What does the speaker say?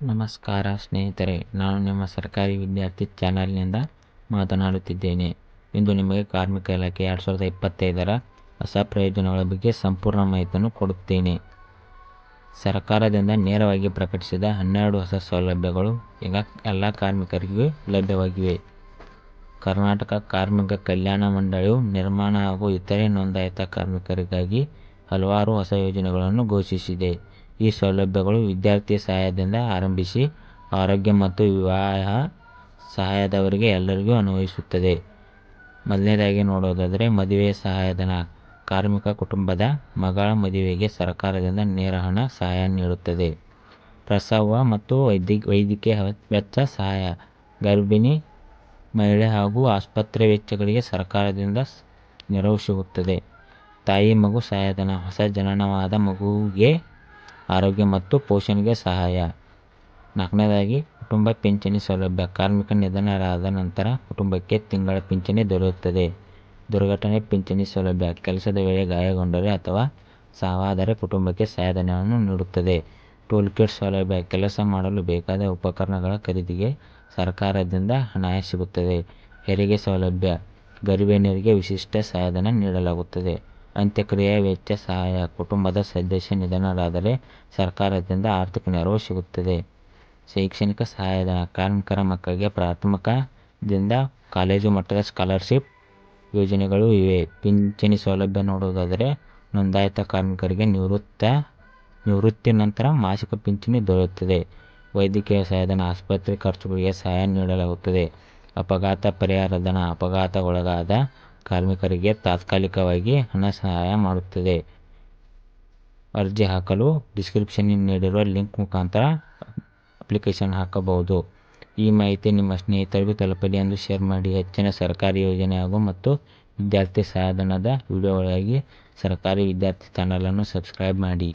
ನಮಸ್ಕಾರ ಸ್ನೇಹಿತರೆ, ನಾನು ನಿಮ್ಮ ಸರ್ಕಾರಿ ವಿದ್ಯಾರ್ಥಿ ಚಾನಲ್ನಿಂದ ಮಾತನಾಡುತ್ತಿದ್ದೇನೆ. ಇಂದು ನಿಮಗೆ ಕಾರ್ಮಿಕ ಇಲಾಖೆ ಎರಡು ಸಾವಿರದ ಇಪ್ಪತ್ತೈದರ ಹೊಸ ಪ್ರಯೋಜನಗಳ ಬಗ್ಗೆ ಸಂಪೂರ್ಣ ಮಾಹಿತಿಯನ್ನು ಕೊಡುತ್ತೇನೆ. ಸರ್ಕಾರದಿಂದ ನೇರವಾಗಿ ಪ್ರಕಟಿಸಿದ ಹನ್ನೆರಡು ಹೊಸ ಸೌಲಭ್ಯಗಳು ಈಗ ಎಲ್ಲ ಕಾರ್ಮಿಕರಿಗೂ ಲಭ್ಯವಾಗಿವೆ. ಕರ್ನಾಟಕ ಕಾರ್ಮಿಕ ಕಲ್ಯಾಣ ಮಂಡಳಿಯು ನಿರ್ಮಾಣ ಹಾಗೂ ಇತರೆ ನೋಂದಾಯಿತ ಕಾರ್ಮಿಕರಿಗಾಗಿ ಹಲವಾರು ಹೊಸ ಯೋಜನೆಗಳನ್ನು ಘೋಷಿಸಿದೆ. ಈ ಸೌಲಭ್ಯಗಳು ವಿದ್ಯಾರ್ಥಿ ಸಹಾಯದಿಂದ ಆರಂಭಿಸಿ ಆರೋಗ್ಯ ಮತ್ತು ವಿವಾಹ ಸಹಾಯದವರೆಗೆ ಎಲ್ಲರಿಗೂ ಅನ್ವಯಿಸುತ್ತದೆ. ಮೊದಲನೇದಾಗಿ ನೋಡೋದಾದರೆ ಮದುವೆ ಸಹಾಯಧನ ಕಾರ್ಮಿಕ ಕುಟುಂಬದ ಮಗಳ ಮದುವೆಗೆ ಸರ್ಕಾರದಿಂದ ನೇರ ಹಣ ಸಹಾಯ ನೀಡುತ್ತದೆ. ಪ್ರಸವ ಮತ್ತು ವೈದ್ಯ, ವೈದ್ಯಕೀಯ ವೆಚ್ಚ ಸಹಾಯ, ಗರ್ಭಿಣಿ ಮಹಿಳೆ ಹಾಗೂ ಆಸ್ಪತ್ರೆ ವೆಚ್ಚಗಳಿಗೆ ಸರ್ಕಾರದಿಂದ ನೆರವು ಸಿಗುತ್ತದೆ. ತಾಯಿ ಮಗು ಸಹಾಯಧನ, ಹೊಸ ಜನನವಾದ ಮಗುವಿಗೆ ಆರೋಗ್ಯ ಮತ್ತು ಪೋಷಣೆಗೆ ಸಹಾಯ. ನಾಲ್ಕನೇದಾಗಿ, ಕುಟುಂಬ ಪಿಂಚಣಿ ಸೌಲಭ್ಯ. ಕಾರ್ಮಿಕ ನಿಧನರಾದ ನಂತರ ಕುಟುಂಬಕ್ಕೆ ತಿಂಗಳ ಪಿಂಚಣಿ ದೊರೆಯುತ್ತದೆ. ದುರ್ಘಟನೆ ಪಿಂಚಣಿ ಸೌಲಭ್ಯ. ಕೆಲಸದ ವೇಳೆ ಗಾಯಗೊಂಡರೆ ಅಥವಾ ಸಾವಾದರೆ ಕುಟುಂಬಕ್ಕೆ ಸಹಾಯಧನವನ್ನು ನೀಡುತ್ತದೆ. ಟೂಲ್ ಕಿಟ್ ಸೌಲಭ್ಯ. ಕೆಲಸ ಮಾಡಲು ಬೇಕಾದ ಉಪಕರಣಗಳ ಖರೀದಿಗೆ ಸರ್ಕಾರದಿಂದ ಹಣ ಸಿಗುತ್ತದೆ ಹೆರಿಗೆ ಸೌಲಭ್ಯ. ಗರ್ಭಿಣಿಯರಿಗೆ ವಿಶಿಷ್ಟ ಸಹಾಯಧನ ನೀಡಲಾಗುತ್ತದೆ. ಅಂತ್ಯಕ್ರಿಯೆ ವೆಚ್ಚ ಸಹಾಯ. ಕುಟುಂಬದ ಸದಸ್ಯ ನಿಧನರಾದರೆ ಸರ್ಕಾರದಿಂದ ಆರ್ಥಿಕ ನೆರವು ಸಿಗುತ್ತದೆ. ಶೈಕ್ಷಣಿಕ ಸಹಾಯಧನ ಕಾರ್ಮಿಕರ ಮಕ್ಕಳಿಗೆ ಪ್ರಾಥಮಿಕದಿಂದ ಕಾಲೇಜು ಮಟ್ಟದ ಸ್ಕಾಲರ್ಶಿಪ್ ಯೋಜನೆಗಳು ಇವೆ. ಪಿಂಚಣಿ ಸೌಲಭ್ಯ ನೋಡುವುದಾದರೆ ನೋಂದಾಯಿತ ಕಾರ್ಮಿಕರಿಗೆ ನಿವೃತ್ತ, ನಿವೃತ್ತಿ ನಂತರ ಮಾಸಿಕ ಪಿಂಚಣಿ ದೊರೆಯುತ್ತದೆ. ವೈದ್ಯಕೀಯ ಸಹಾಯಧನ, ಆಸ್ಪತ್ರೆ ಖರ್ಚುಗಳಿಗೆ ಸಹಾಯ ನೀಡಲಾಗುತ್ತದೆ. ಅಪಘಾತ ಪರಿಹಾರ ಧನ ಅಪಘಾತಕ್ಕೊಳಗಾದ ಕಾರ್ಮಿಕರಿಗೆ ತಾತ್ಕಾಲಿಕವಾಗಿ ಹಣ ಸಹಾಯ ಮಾಡುತ್ತದೆ. ಅರ್ಜಿ ಹಾಕಲು ಡಿಸ್ಕ್ರಿಪ್ಷನ್ನಿನ ನೀಡಿರುವ ಲಿಂಕ್ ಮುಖಾಂತರ ಅಪ್ಲಿಕೇಶನ್ ಹಾಕಬಹುದು. ಈ ಮಾಹಿತಿ ನಿಮ್ಮ ಸ್ನೇಹಿತರಿಗೂ ತಲುಪಲಿ ಎಂದು ಶೇರ್ ಮಾಡಿ ಹೆಚ್ಚಿನ ಸರ್ಕಾರಿ ಯೋಜನೆ ಹಾಗೂ ಮತ್ತು ವಿದ್ಯಾರ್ಥಿ ಸಾಧನದ ವಿಡಿಯೋಗಳಿಗಾಗಿ ಸರ್ಕಾರಿ ವಿದ್ಯಾರ್ಥಿ ಚಾನಲನ್ನು ಸಬ್ಸ್ಕ್ರೈಬ್ ಮಾಡಿ.